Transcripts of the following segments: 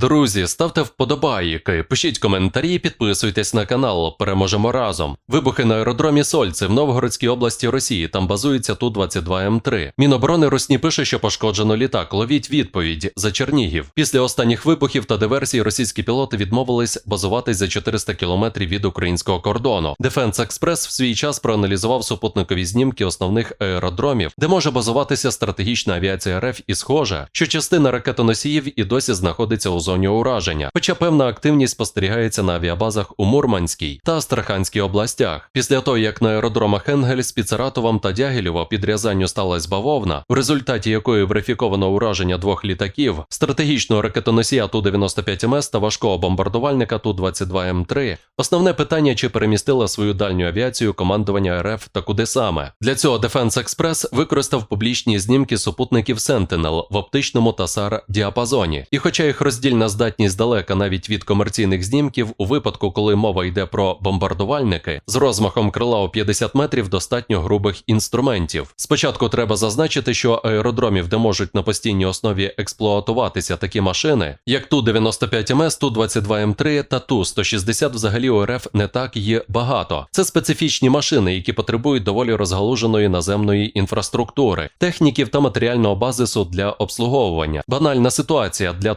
Друзі, ставте вподобайки, пишіть коментарі, підписуйтесь на канал. Переможемо разом. Вибухи на аеродромі Сольце в Новгородській області Росії. Там базується Ту-22М3. Міноборони Русні пише, що пошкоджено літак. Ловіть відповідь за Чернігів. Після останніх вибухів та диверсій російські пілоти відмовились базуватись за 400 кілометрів від українського кордону. Дефенс Експрес в свій час проаналізував супутникові знімки основних аеродромів, де може базуватися стратегічна авіація РФ, і схоже, що частина ракетоносіїв і досі знаходиться у зоні ураження, хоча певна активність спостерігається на авіабазах у Мурманській та Астраханській областях. Після того, як на аеродромах Енгельс, Піцератовом та Дягілєво під Рязанню сталася бавовна, в результаті якої верифіковано ураження двох літаків, стратегічного ракетоносія Ту-95МС та важкого бомбардувальника Ту-22М3, основне питання, чи перемістила свою дальню авіацію командування РФ та куди саме. Для цього Defense Express використав публічні знімки супутників Sentinel в оптичному та SAR діапазоні. І хоча їх роздільна здатність далека навіть від комерційних знімків, у випадку, коли мова йде про бомбардувальники, з розмахом крила у 50 метрів достатньо грубих інструментів. Спочатку треба зазначити, що аеродромів, де можуть на постійній основі експлуатуватися такі машини, як Ту-95МС, Ту-22М3 та Ту-160 взагалі у РФ не так є багато. Це специфічні машини, які потребують доволі розгалуженої наземної інфраструктури, техніків та матеріального базису для обслуговування. Банальна ситуація для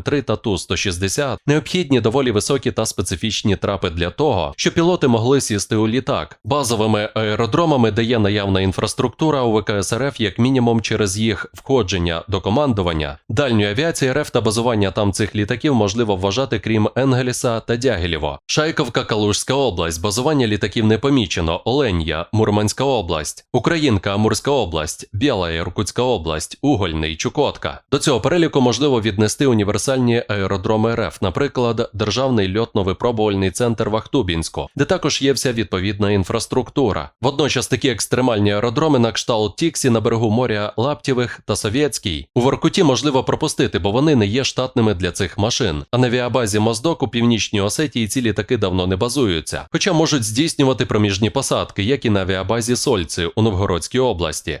Ту-22М3 та Ту-160 необхідні доволі високі та специфічні трапи для того, щоб пілоти могли сісти у літак. Базовими аеродромами, де є наявна інфраструктура у ВКС РФ, як мінімум через їх входження до командування. Дальню авіацію РФ та базування там цих літаків можливо вважати крім Енгеліса та Дягілєво. Шайковка, Калужська область, базування літаків не помічено. Оленя, Мурманська область, Українка, Амурська область, Біла, Іркутська область, Угольний, Чукотка. До цього переліку можливо віднести універсальні аеродроми РФ, наприклад, Державний льотно-випробувальний центр в Ахтубінську, де також є вся відповідна інфраструктура. Водночас такі екстремальні аеродроми на кшталт Тіксі на берегу моря Лаптєвих та Совєтський у Воркуті можливо пропустити, бо вони не є штатними для цих машин. А на авіабазі Моздок у північній Осетії ці літаки давно не базуються, хоча можуть здійснювати проміжні посадки, як і на авіабазі Сольці у Новгородській області.